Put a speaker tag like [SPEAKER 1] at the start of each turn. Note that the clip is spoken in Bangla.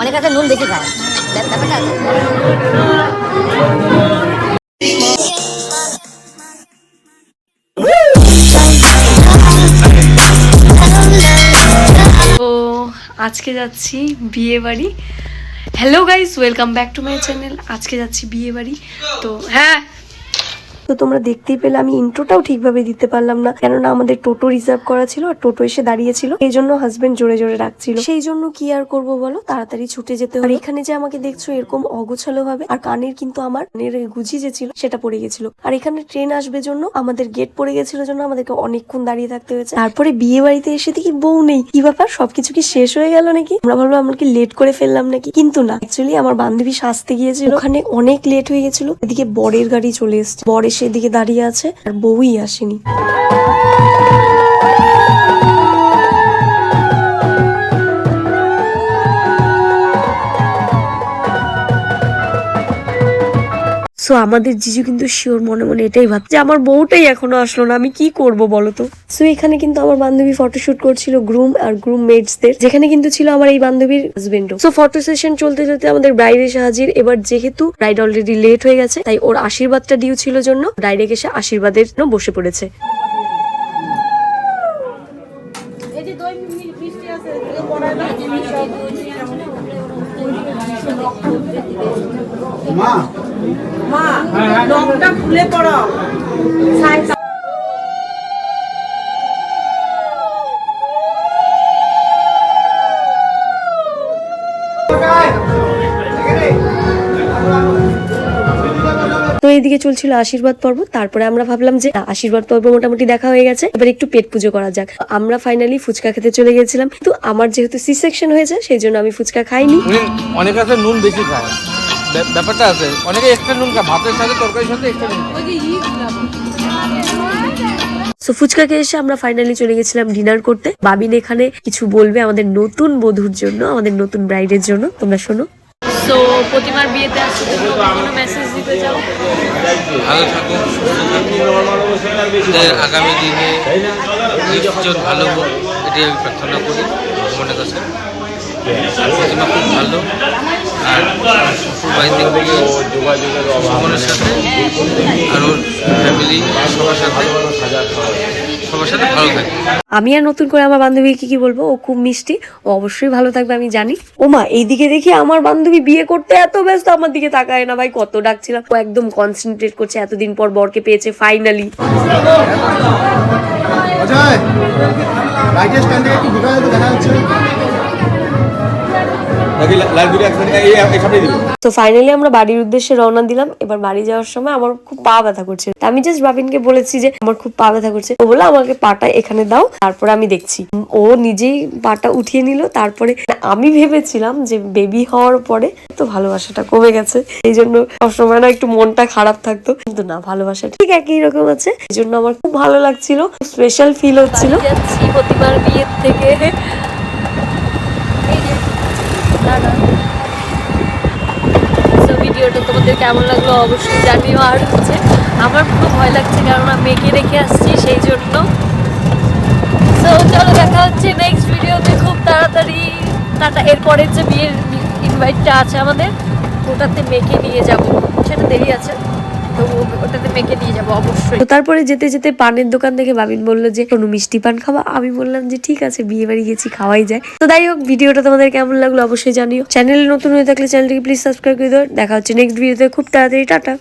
[SPEAKER 1] অনেক আছে, নুন বেশি
[SPEAKER 2] আজকে যাচ্ছি বিয়ে বাড়ি। Hello guys welcome back to my channel আজকে যাচ্ছি বিয়ে বাড়ি। তো হ্যাঁ
[SPEAKER 3] তো তোমরা দেখতেই পেলে আমি ইন্ট্রোটাও ঠিকভাবে দিতে পারলাম না। কেননা আমাদের টোটো রিজার্ভ করা ছিল আর টোটো এসে দাঁড়িয়েছিল। এই জন্য হাজবেন্ড জোরে জোরে ডাকছিল। সেই জন্য কি আর করব বলো? তাড়াতাড়ি ছুটে যেতে হবে। এখানে যে আমাকে দেখছ এরকম অগোছালো ভাবে, আর কানের কিন্তু আমার কানের গুজি যে ছিল, সেটা পড়ে গেছিল। আর এখানে ট্রেন আসবে জন্য আমাদের গেট পড়ে গেছিল জন্য আমাদেরকে অনেকক্ষণ দাঁড়িয়ে থাকতে হয়েছে। তারপরে বিয়ে বাড়িতে এসে দেখি বউ নেই। কি ব্যাপার? সবকিছু কি শেষ হয়ে গেল নাকি? আমরা ভাবলাম আমরা কি লেট করে ফেললাম নাকি? কিন্তু না। অ্যাকচুয়ালি আমার বান্ধবী সাজতে গিয়েছিল। ওখানে অনেক লেট হয়ে গেছিল। এদিকে বরের গাড়ি চলে এসছে। বর এসে এদিকে দাঁড়িয়ে আছে আর বউই আসেনি। সো আমাদের জিজু কিন্তু শিওর মনে মনে এটাই ভাবছে যে আমার বউটাই এখনও আসলো না আমি কি করব বলো তো? সো এখানে কিন্তু আমার বান্ধবী ফটোশুট করছিল গ্রুম আর গ্রুম মেটসদের যেখানে কিন্তু ছিল আমার এই বান্ধবীর হাজবেন্ডও সো ফটো সেশন চলতে চলতে আমাদের ব্রাইড এসে হাজির এবার যেহেতু ব্রাইড অলরেডি লেট হয়ে গেছে তাই ওর আশীর্বাদটা ডিউ ছিল জন্য ডাইরেক্ট এসে আশীর্বাদের জন্য বসে পড়েছে।
[SPEAKER 4] মা
[SPEAKER 5] মা নখটা খুলে পড়ো।
[SPEAKER 3] তো এইদিকে চলছিল আশীর্বাদ পর্ব। তারপরে আমরা ভাবলাম যে আশীর্বাদ পর্ব মোটামুটি দেখা হয়ে গেছে। এবার একটু পেট পুজো করা যাক। আমরা ফাইনালি ফুচকা খেতে চলে গেছিলাম। কিন্তু আমার যেহেতু সি সেকশন হয়েছে সেই জন্য আমি ফুচকা খাইনি।
[SPEAKER 4] অনেক আছে নুন বেশি খায়। ব্যাপারটা আছে। অনেকে এক্সট্রা নুন খায় ভাতের সাথে তরকারির সাথে এক্সট্রা নুন খায়।
[SPEAKER 3] সো ফুচকা খেয়ে এসে আমরা ফাইনালি চলে গেছিলাম ডিনার করতে। বাবিন এখানে কিছু বলবে আমাদের নতুন বধুর জন্য আমাদের নতুন ব্রাইডের জন্য। তোমরা শোনো।
[SPEAKER 2] তো প্রতিমার বিয়েতে আসতে কোনো মেসেজ দিতে চাও?
[SPEAKER 4] ভালো যে আগামী দিনে নিশ্চয় ভালো হোক এটাই আমি প্রার্থনা করি। ভগবানের কাছে প্রতিমা খুব ভালো। থেকে সাথে আর ওর ফ্যামিলি সবার সাথে। সবার সাথে ভালো থাকে
[SPEAKER 3] আমি আর নতুন করে আমার বান্ধবীকে কি বলব? ও খুব মিষ্টি ও অবশ্যই ভালো থাকবে আমি জানি। ও মা এইদিকে দেখি আমার বান্ধবী বিয়ে করতে এত ব্যস্ত আমার দিকে তাকায় না ভাই কত ডাকছিলাম। ও একদম কনসেন্ট্রেট করছে এতদিন পর বরকে পেয়েছে ফাইনালি
[SPEAKER 6] অজয় রাইটের স্ট্যান্ড একটু ঢুকা দেখা যাচ্ছে।
[SPEAKER 3] তো ফাইনালি আমরা বাড়ির উদ্দেশ্যে রওনা দিলাম। এবার বাড়ি যাওয়ার সময় আমার খুব পা ব্যথা করছে। তা আমি জাস্ট বাবিনকে বলেছি যে আমার খুব পা ব্যথা করছে। ও বলে আমাকে পাটা এখানে দাও তারপরে আমি দেখছি। ও নিজেই পাটা উঠিয়ে নিল। তারপরে আমি ভেবেছিলাম যে বেবি হওয়ার পরে তো ভালোবাসাটা কমে গেছে। এই জন্য সবসময় না একটু মনটা খারাপ থাকতো। কিন্তু না ভালোবাসা ঠিক একই রকম আছে। এই জন্য আমার খুব ভালো লাগছিল। স্পেশাল ফিল হচ্ছিল।
[SPEAKER 2] যাচ্ছি প্রতিমার বিয়ের থেকে। তো ভিডিওটা তোমাদের কেমন লাগল অবশ্যই জানিও, আর হচ্ছে আমার খুব ভয় লাগছে কেননা মেয়েকে রেখে আসছি সেই জন্য। তো চলো দেখা হচ্ছে নেক্সট ভিডিওতে খুব তাড়াতাড়ি। টাটা। এরপরের যে বিয়ের ইনভাইটটা আছে আমাদের, ওটাতে মেয়েকে নিয়ে যাব। সেটা ও- দিয়ে যাব, অবশ্যই।
[SPEAKER 3] তো তারপরে যেতে যেতে পানের দোকান থেকে বাবিন বলল যে, কোনো মিষ্টি পান খাওয়া আমি বললাম যে, ঠিক আছে, বিয়ে বাড়ি গেছি, খাওয়াই যায়। তো যাই হোক, ভিডিওটা তোমাদের কেমন লাগল অবশ্যই জানিও। চ্যানেলে নতুন হয়ে থাকলে চ্যানেলটিকে প্লিজ সাবস্ক্রাইব করে দাও। দেখা হচ্ছে নেক্সট ভিডিওতে খুব তাড়াতাড়ি, টাটা।